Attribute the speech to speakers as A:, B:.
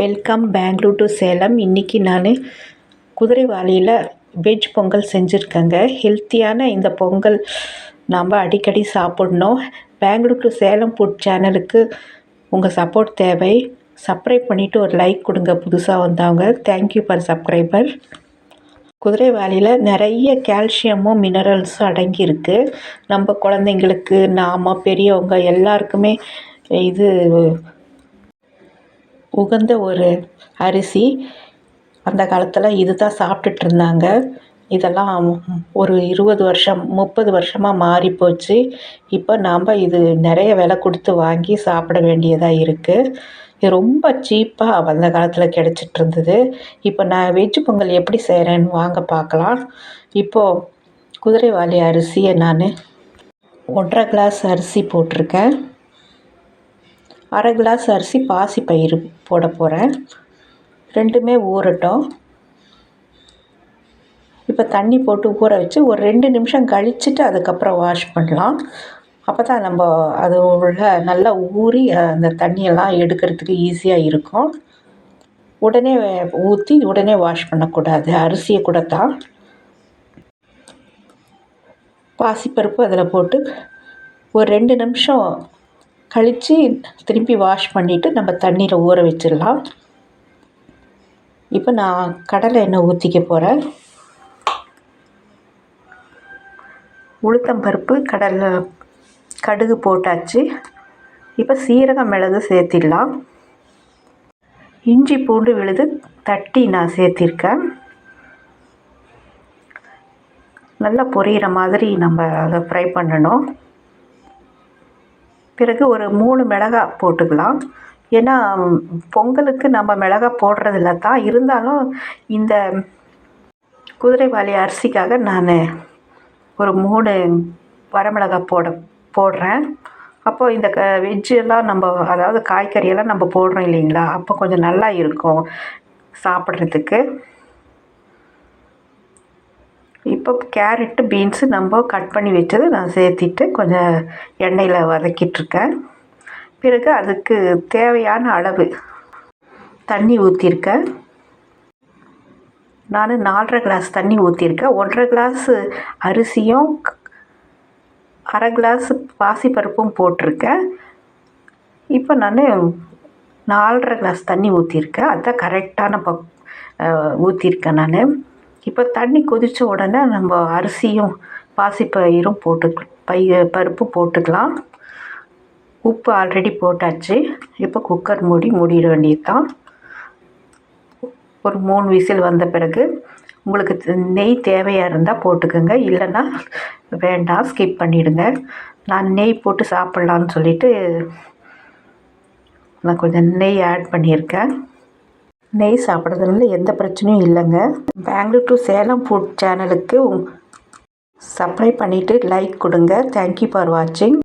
A: Welcome Bangalore to Salem. இன்றைக்கி நான் குதிரைவாலியில் veg Pongal செஞ்சுருக்கேங்க. ஹெல்த்தியான இந்த பொங்கல் நாம் அடிக்கடி சாப்பிட்ணும். பெங்களூர் டு சேலம் ஃபுட் சேனலுக்கு உங்கள் சப்போர்ட் தேவை. சப்ஸ்கிரைப் பண்ணிவிட்டு ஒரு லைக் கொடுங்க. புதுசாக வந்தவங்க தேங்க்யூ ஃபார் சப்ஸ்கிரைபர் குதிரைவாலியில் நிறைய கால்சியமும் மினரல்ஸும் அடங்கியிருக்கு. நம்ம குழந்தைங்களுக்கு நாம் பெரியவங்க எல்லாருக்குமே இது உகந்த ஒரு அரிசி அந்த காலத்தில் இது தான் சாப்பிட்டுட்டு இருந்தாங்க இதெல்லாம் ஒரு இருபது வருஷம் முப்பது வருஷமாக மாறி போச்சு இப்போ நாம் இது நிறைய விலை கொடுத்து வாங்கி சாப்பிட வேண்டியதாக இருக்குது இது ரொம்ப சீப்பாக அந்த காலத்தில் கிடச்சிட்டு இருந்தது இப்போ நான் வெஜ்ஜு பொங்கல் எப்படி செய்கிறேன்னு வாங்க பார்க்கலாம். இப்போது குதிரைவாலி அரிசியை நான் ஒன்றரை கிளாஸ் அரிசி போட்டிருக்கேன். அரை கிளாஸ் அரிசி பாசிப்பயிறு போட போகிறேன் ரெண்டுமே ஊறட்டும். இப்போ தண்ணி போட்டு ஊற வச்சு ஒரு ரெண்டு நிமிஷம் கழிச்சிட்டு அதுக்கப்புறம் வாஷ் பண்ணலாம். அப்போ தான் நம்ம அது உள்ள நல்லா ஊறி அந்த தண்ணியெல்லாம் எடுக்கிறதுக்கு ஈஸியாக இருக்கும். உடனே ஊற்றி உடனே வாஷ் பண்ணக்கூடாது. அரிசியை கூட தான். பாசிப்பருப்பு அதில் போட்டு ஒரு ரெண்டு நிமிஷம் கழித்து திருப்பி வாஷ் பண்ணிவிட்டு நம்ம தண்ணியில் ஊற வச்சிடலாம். இப்போ நான் கடலை எண்ணெய் ஊற்றிக்க போகிறேன் உளுத்தம்பருப்பு கடலை கடுகு போட்டாச்சு. இப்போ சீரகம் மிளகு சேர்த்திடலாம். இஞ்சி பூண்டு விழுது தட்டி நான் சேர்த்திருக்கேன். நல்லா பொரியிற மாதிரி நம்ம அதை ஃப்ரை பண்ணணும். பிறகு ஒரு மூணு மிளகாய் போட்டுக்கலாம். ஏன்னா பொங்கலுக்கு நம்ம மிளகாய் போடுறதில்ல தான் இருந்தாலும் இந்த குதிரைவாலி அரிசிக்காக நான் ஒரு மூணு வரமிளகாய் போட போடுறேன். அப்போது இந்த க வெஜ்ஜெல்லாம் நம்ம அதாவது காய்கறியெல்லாம் நம்ம போடுறோம் இல்லைங்களா? அப்போ கொஞ்சம் நல்லா இருக்கும் சாப்பிட்றதுக்கு. இப்போ கேரட்டு பீன்ஸு நம்ம கட் பண்ணி வச்சது நான் சேர்த்திட்டு கொஞ்சம் எண்ணெயில் வதக்கிட்டுருக்கேன். பிறகு அதுக்கு தேவையான அளவு தண்ணி ஊற்றிருக்கேன் நான் நாலரை கிளாஸ் தண்ணி ஊற்றிருக்கேன் ஒன்றரை கிளாஸு அரிசியும் அரை கிளாஸு பாசிப்பருப்பும் போட்டிருக்கேன். இப்போ நான் நாலரை கிளாஸ் தண்ணி ஊற்றிருக்கேன் அதுதான் கரெக்டான பக் ஊற்றிருக்கேன் நான். இப்போ தண்ணி கொதித்த உடனே நம்ம அரிசியும் பாசிப்பயிரும் போட்டுக்கலாம் பை பருப்பு போட்டுக்கலாம். உப்பு ஆல்ரெடி போட்டாச்சு. இப்போ குக்கர் மூடி மூடிட வேண்டியது தான் ஒரு மூணு விசில் வந்த பிறகு உங்களுக்கு நெய் தேவையாக இருந்தால் போட்டுக்கோங்க. இல்லைன்னா வேண்டாம் ஸ்கிப் பண்ணிவிடுங்க நான் நெய் போட்டு சாப்பிட்லான்னு சொல்லிவிட்டு நான் கொஞ்சம் நெய் ஆட் பண்ணியிருக்கேன். நெய் சாப்பிட்றதுனால எந்த பிரச்சனையும் இல்லைங்க. பெங்களூர் டு சேலம் ஃபுட் சேனலுக்கு சப்ஸ்கிரைப் பண்ணிவிட்டு லைக் கொடுங்க. தேங்க்யூ ஃபார் வாட்சிங்